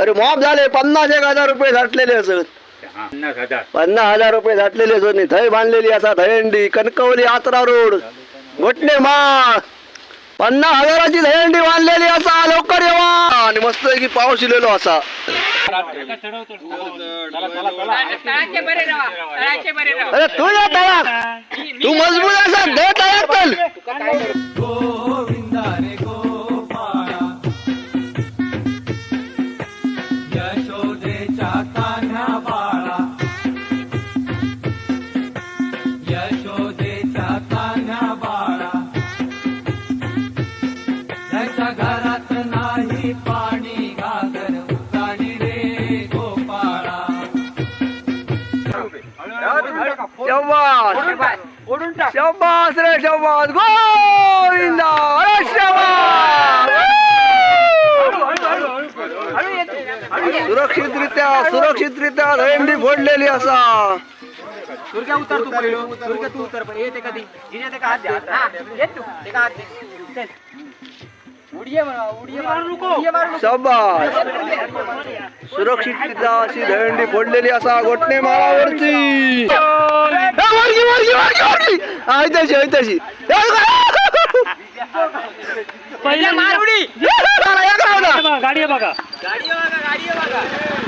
अरे मॉप झाले पन्नास एक हजार रुपये झाटलेले असत पन्नास हजार. पन्नास हजार रुपये झाटलेले असत थंय बांधलेली असा धयंडी कणकवली आत्रा रोड. घोटणे माळ पन्नास हजाराची धयंडी बांधलेली असा लवकर येवा. आणि मस्त की पाऊस इलेलो असा. अरे तू या तळाक तू मजबूत असा दे तळाक यशोदेच्या कान्हा बाळा यशोदेच्या कान्हा बाळा त्याच्या घरात नाही पाणी घागर उताणी रे गोपाळा शब्बास शब्बास रे सुरक्षितरित्या सुरक्षितरित्या दहीहंडी फोडलेली असा. दुर्गा उतर तू पहिलो. दुर्गा तू उतर पण येते कधी जिने ते का हात द्या हा येत तू. ते का हात दे? चल. उडिये म्हणा उडिये मारू. नको उडिये मारू. नको शब्बास सुरक्षितरित्या अशी दहीहंडी फोडलेली असा गोटणे माळावरची ए, वरची, वरची, वरची, वरची. गावाला. गाडी बघा. गाडी बघा गाडी बघा